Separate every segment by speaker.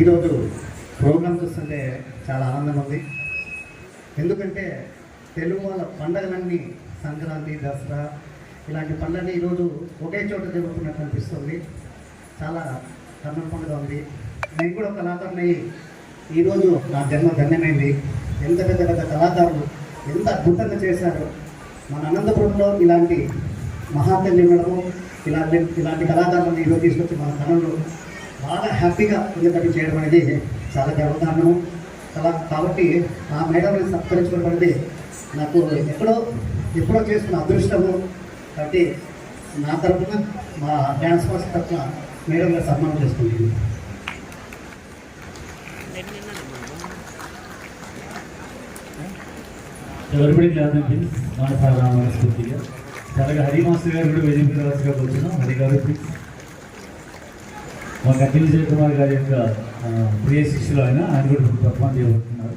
Speaker 1: ఈరోజు ప్రోగ్రామ్ చూస్తుంటే చాలా ఆనందం ఉంది ఎందుకంటే తెలుగు వాళ్ళ పండగలన్నీ సంక్రాంతి దసరా ఇలాంటి పండుగలు ఈరోజు ఒకే చోట జరుగుతున్నట్టు అనిపిస్తుంది. చాలా కన్నుల పండుగ ఉంది. నేను కూడా ఒక కళాకారుని ఈరోజు నా జన్మ ధన్యమైంది ఎంత పెద్ద పెద్ద కళాకారులు ఎంత అద్భుతంగా చేశారు. మన అనంతపురంలో ఇలాంటి మహాతల్లి ఉండడము ఇలాంటి ఇలాంటి కళాకారులను ఈరోజు తీసుకొచ్చి మన కళలు బాగా హ్యాపీగా పుణ్యపతి చేయడం అనేది చాలా గర్వకారణము అలా కాబట్టి ఆ మేడంని సత్కరించుకోవడం అనేది నాకు ఎప్పుడో ఎప్పుడో చేసుకున్న అదృష్టము. కాబట్టి నా తరఫున మా డ్యాన్స్ మాస్టర్ తరఫున మేడం గారు సన్మానం చేసుకుంటుంది
Speaker 2: ఎవరిబడి క్లాస్ మానసాల మనస్ఫూర్తిగా అలాగే హరి మాస్టర్ గారు కూడా వేదిక పోతున్నాం వచ్చినాం హరి గారు ప్లీజ్ మా కపిల్ విజయ్ కుమార్ గారి యొక్క ప్రియ శిష్యులు ఆయన ఆయన కూడా ఇప్పుడు పర్ఫామ్ చేయబోతున్నారు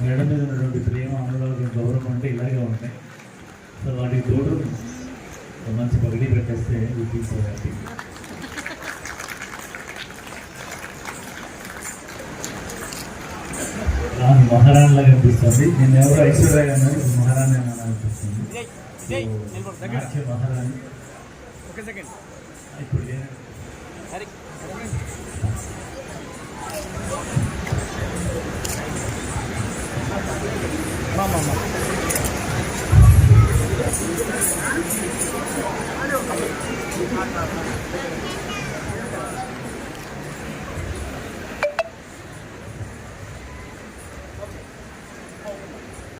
Speaker 2: మేడం మీద ఉన్నటువంటి ప్రేమ అనురాగం గౌరవం అంటే ఇలాగే ఉంటాయి. సో వాటికి తోడు మంచి పగిలి పెట్టేస్తే తీసుకోవాలి రాను మహారాణి లాగా అనిపిస్తుంది నేను ఎవరు ఐశ్వర్య ఇప్పుడు మహారాణి అని అనిపిస్తుంది. మహారాణి. ఇప్పుడు ఏ-